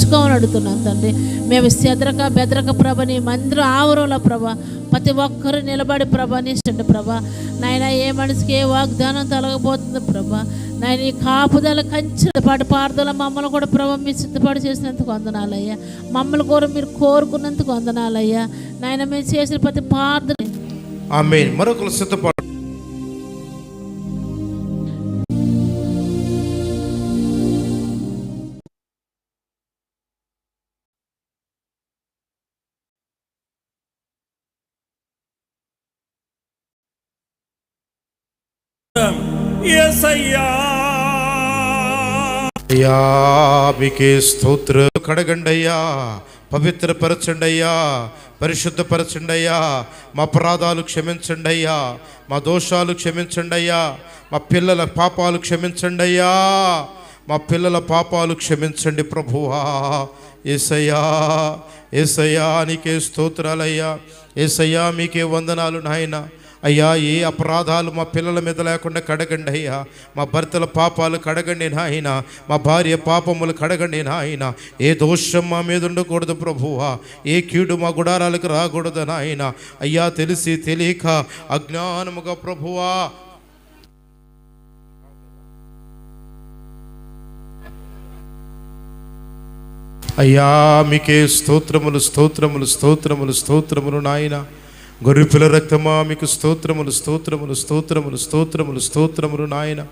ఉంచుకోమని అడుగుతున్నాం తండ్రి. మేము శద్రక బెదరక ప్రభ నీ మందిరం ఆవరంలో ప్రభ. ప్రతి ఒక్కరు నిలబడి ప్రభ నీ ప్రభ. నాయన ఏ మనిషికి ఏ వాగ్దానం తొలగబోతుంది ప్రభ. నాయన ఈ కాపుదల కంచె పాటు పారుదల మమ్మల్ని కూడా ప్రభ మీరు సిద్ధపాటు చేసినందుకు వందనాలయ్యా. మమ్మల్ని కూడా మీరు కోరుకున్నందుకు వందనాలయ్యా. నాయన మేము చేసిన ప్రతి పార్థన ఆమె మరొకరు సిద్ధపాటు మీకే స్తోత్ర. కడగండయ్యా అయ్యా పవిత్రపరచండి అయ్యా పరిశుద్ధపరచండి మా అపరాధాలు క్షమించండి అయ్యా మా దోషాలు క్షమించండి అయ్యా మా పిల్లల పాపాలు క్షమించండి అయ్యా మా పిల్లల పాపాలు క్షమించండి ప్రభువా. ఏసయ్యా ఏసయ్యా నీకే స్తోత్రాలయ్యా. ఏసయ్యా మీకే వందనాలు నాయన. అయ్యా ఏ అపరాధాలు మా పిల్లల మీద లేకుండా కడగండి అయ్యా. మా భర్తల పాపాలు కడగండి నాయన. మా భార్య పాపములు కడగండి నాయన. ఏ దోషం మా మీద ఉండకూడదు ప్రభువా. ఏ కీడు మా గుడారాలకు రాకూడదు నాయన. అయ్యా తెలిసి తెలియక అజ్ఞానముగా ప్రభువా. అయ్యా మీకే స్తోత్రములు స్తోత్రములు స్తోత్రములు స్తోత్రములు నాయనా. గొర్రెపిల్ల రక్తమా మీకు స్తోత్రములు స్తోత్రములు స్తోత్రములు స్తోత్రములు స్తోత్రములు నాయన.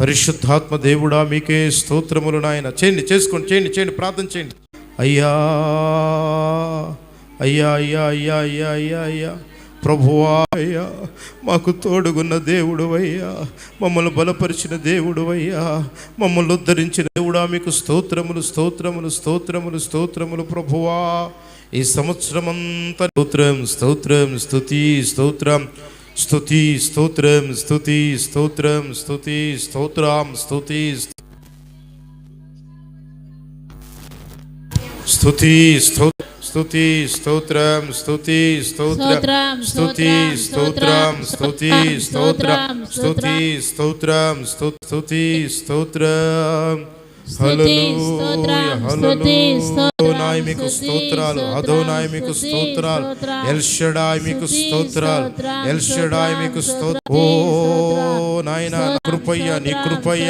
పరిశుద్ధాత్మ దేవుడా మీకే స్తోత్రములు నాయన. చేయండి చేసుకోండి చేయండి చేయండి ప్రార్థన చేయండి. అయ్యా అయ్యా అయ్యా అయ్యా అయ్యా అయ్యా అయ్యా. ప్రభువా అయ్యా మాకు తోడుగున్న దేవుడు అయ్యా. మమ్మల్ని బలపరిచిన దేవుడు అయ్యా. మమ్మల్ని ఉద్ధరించిన దేవుడా మీకు స్తోత్రములు స్తోత్రములు స్తోత్రములు స్తోత్రములు ప్రభువా. ఈ సంవత్సరం అంతా స్తోత్రం స్తోత్రం స్తుతి స్తోత్రం స్తుతి స్తోత్రం స్తుతి స్తోత్రం స్తుతి స్తోత్రం స్తుతి స్తుతి స్తోత్రం స్తుతి స్తోత్రం స్తుతి స్తోత్రం స్తుతి స్తోత్రం స్తుతి స్తోత్రం స్తుతి స్తోత్రం స్తు- స్తుతి స్తోత్రం హల్లెలూయా హల్లెలూయా అదోనాయ్ మీకు స్తోత్రాలు అదోనాయ్ మీకు స్తోత్రాలు ఎల్షడాయ్ మీకు స్తోత్రాలు ఎల్షడాయ్ మీకు స్తోత్ర ఓ నాయన కృపయ్య నీ కృపయ్య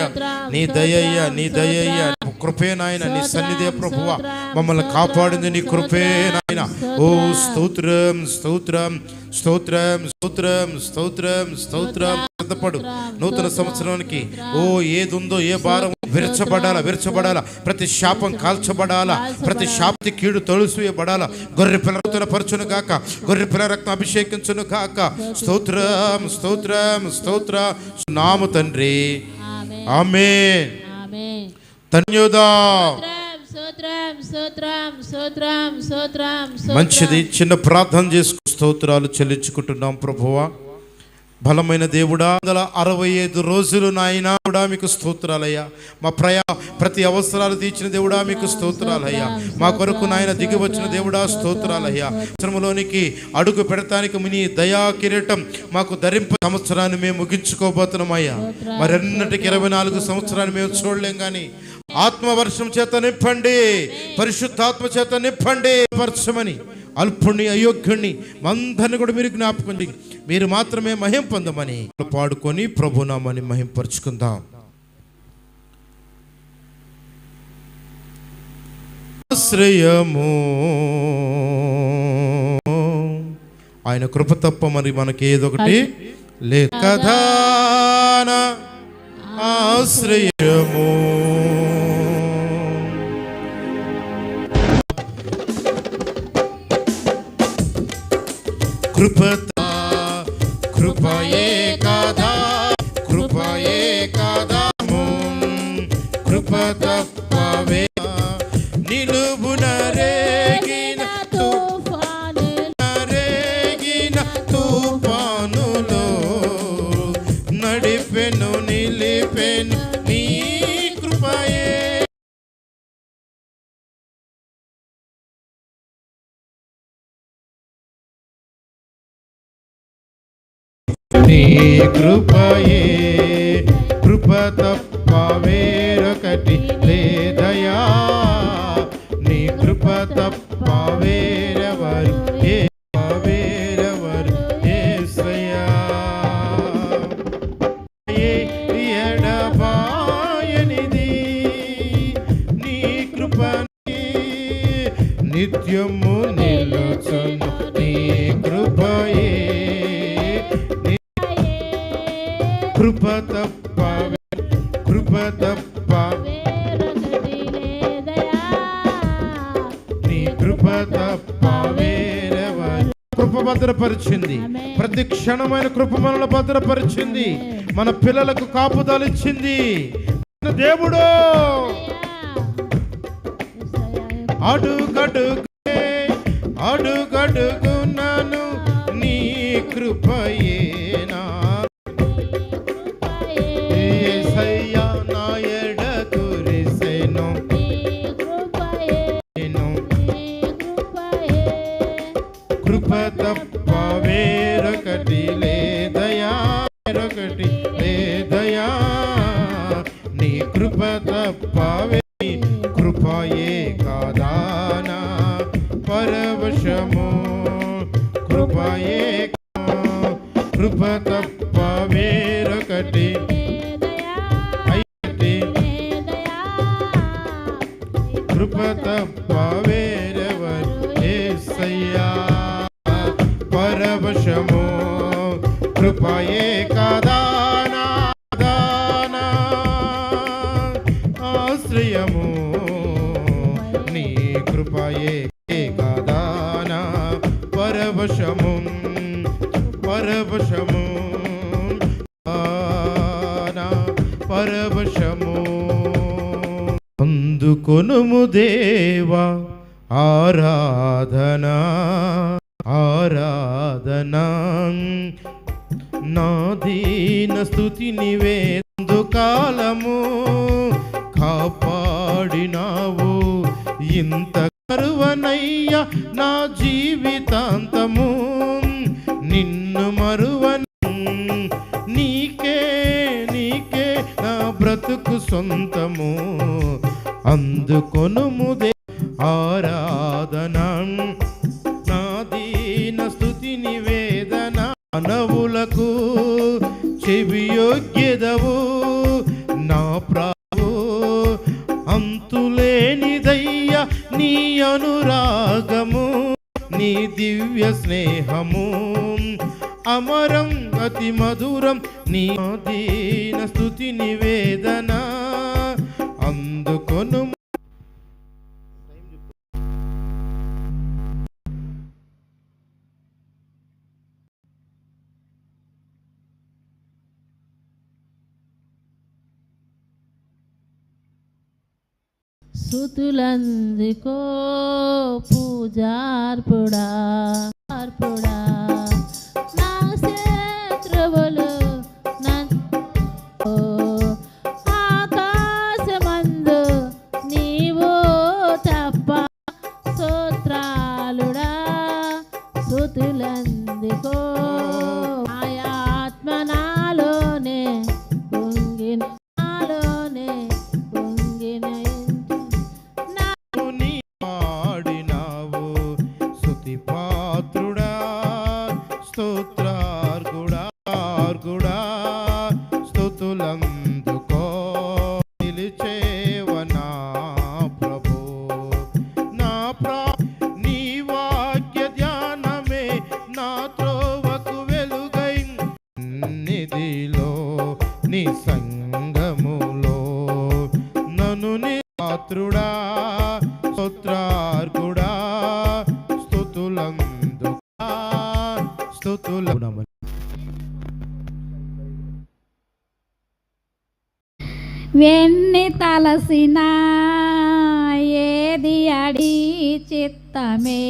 నీ దయయ్య నీ దయయ్య కృపే నాయన నీ సన్నిధే ప్రభువ. మమ్మల్ని కాపాడింది నీ కృపే నాయన. ఓ స్తోత్రం స్తోత్రం స్తోత్రం స్తోత్రం స్తోత్రం స్తోత్రం. సిద్ధపడు నూతన సంవత్సరానికి ఓ ఏది ఉందో ఏ భారం విరచబడాలా విరచబడాలా? ప్రతి శాపం కాల్చబడాలా? ప్రతి శాప్తి కీడు తొలుసుయబడాలా? గొర్రె పిల్ల నూతన పరచును గాక. గొర్రె పిల్ల రక్తం అభిషేకించును గాక. స్తోత్రం స్తోత్రం స్తోత్ర. నాము తండ్రి. ఆమె ధన్యోదా. మంచిది చిన్న ప్రార్థన చేసుకు స్తోత్రాలు చెల్లించుకుంటున్నాం ప్రభువా. బలమైన దేవుడా వందల అరవై ఐదు రోజులు నాయన కూడా మీకు స్తోత్రాలయ్యా. మా ప్రయా ప్రతి అవసరాలు తీర్చిన దేవుడా మీకు స్తోత్రాలయ్యా. మా కొరకు నాయన దిగి వచ్చిన దేవుడా స్తోత్రాలయ్యా. సంవత్సరంలోనికి అడుగు పెడతానికి మీ దయా కిరీటం మాకు ధరింపు సంవత్సరాన్ని మేము ముగించుకోబోతున్నామయ్యా. మరెన్నటికి ఇరవై నాలుగు సంవత్సరాలు మేము చూడలేం కానీ ఆత్మవర్షం చేత నింపండి. పరిశుద్ధాత్మ చేత నింపండి. పరచమని అల్పుణ్ణి అయోగ్యుణ్ణి అందరిని కూడా మీరు జ్ఞాపకం. మీరు మాత్రమే మహిం పొందమని పాడుకొని ప్రభునామని మహింపరుచుకుందాం. ఆశ్రయము. ఆయన కృప తప్ప మరి మనకి ఏదొకటి లేదు కథాన ఆశ్రయము. కదా కృపయే కదా కృప తప్పవే నీ కృపయే కృప తప్ప వేరొకటి లేదయా? వేరెవరు ఏ వేరెవరు యేసయ్యా ఎడబాయనిది నీ కృపని నిత్యము నీ కృప భద్రపరిచింది ప్రతి క్షణమైన కృప మనల్ని భద్రపరిచింది. మన పిల్లలకు కాపుదలు ఇచ్చింది. మన దేవుడు! అడుగడుగే అడుగడుగున్నాను. నీ కృపయేనా తప్ప వేరొకటి. అయితే కృప తప్ప వేరెవరు యేసయ్యా పరవశము కృపయే కదానా ఆశ్రయము నీ కృపయే కదానా పరవశము పరవశము కొనుము దేవా ఆరాధన ఆరాధన. నా దీన స్థుతి నివేందు కాలము కాపాడినావు. ఇంత కరువనయ్య నా జీవితాంతము నిన్ను మరువన. నీకే నీకే నా బ్రతుకు సొంతము. అందుకొను ముదే ఆరాధన. నాదీన స్థుతి నివేదన మానవులకు చెవియోగ్యదవు. నా ప్రావు అంతులేనిదయ్య నీ అనురాగము నీ దివ్య స్నేహము. అమరం అతి మధురం నీ దీన స్థుతి నివేదనా స్థుతులందుకో పూజార్పుడా. నీ సంగములో నను నీ పాత్రుడా స్తోత్రార్గుడా స్థుతులందు స్థుతుల వెన్ని తలసినా ఏది అడి చిత్తమే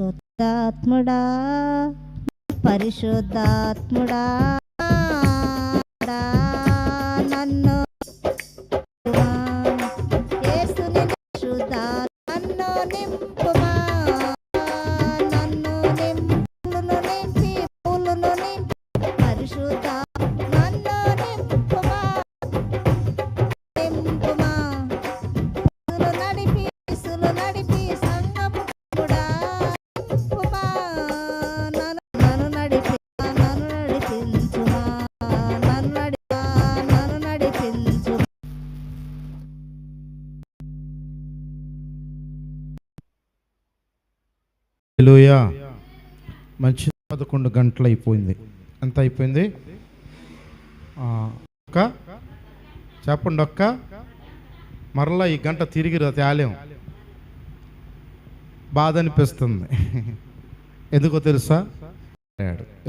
పరిశుద్ధాత్ముడా పరిశుద్ధాత్ముడా నన్ను యేసుని శుద్ధా నన్ను నింపుమా. నన్ను నింపును నింపి నింపి పరిశుద్ధ హల్లెలూయా. మంచి పదకొండు గంటలు అయిపోయింది ఎంత అయిపోయింది ఒక్క. చెప్పండి ఒక్క. మరలా ఈ గంట తిరిగి తేలేం బాధ అనిపిస్తుంది. ఎందుకో తెలుసా?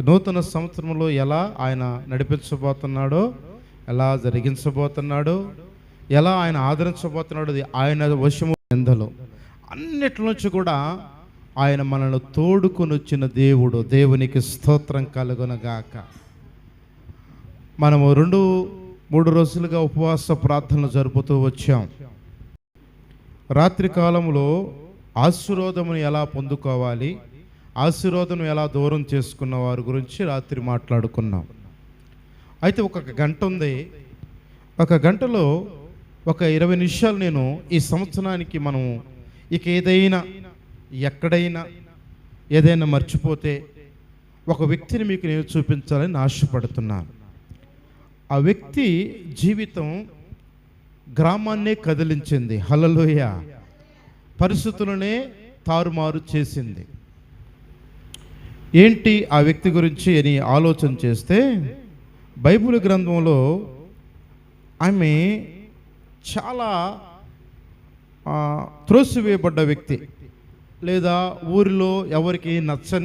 నూతన సంవత్సరంలో ఎలా ఆయన నడిపించబోతున్నాడో ఎలా జరిగించబోతున్నాడో ఎలా ఆయన ఆదరించబోతున్నాడో అది ఆయన వశము ఎందలో అన్నిటి నుంచి కూడా ఆయన మనల్ని తోడుకొని వచ్చిన దేవుడు దేవునికి స్తోత్రం కలుగునగాక. మనము రెండు మూడు రోజులుగా ఉపవాస ప్రార్థనలు జరుపుతూ వచ్చాం. రాత్రి కాలంలో ఆశీర్వాదమును ఎలా పొందుకోవాలి ఆశీర్వాదం ఎలా దూరం చేసుకున్న వారి గురించి రాత్రి మాట్లాడుకున్నాం. అయితే ఒక గంట ఉంది. ఒక గంటలో ఒక ఇరవై నిమిషాలు నేను ఈ సంవత్సరానికి మనం ఇక ఏదైనా ఎక్కడైనా ఏదైనా మర్చిపోతే ఒక వ్యక్తిని మీకు నేను చూపించాలని ఆశపడుతున్నాను. ఆ వ్యక్తి జీవితం గ్రామాన్నే కదిలించింది. హలలోయ పరిస్థితులనే తారుమారు చేసింది. ఏంటి ఆ వ్యక్తి గురించి అని ఆలోచన చేస్తే బైబిల్ గ్రంథంలో ఆమె చాలా త్రోసివేయబడ్డ వ్యక్తి. లేదా ఊరిలో ఎవరికి నచ్చని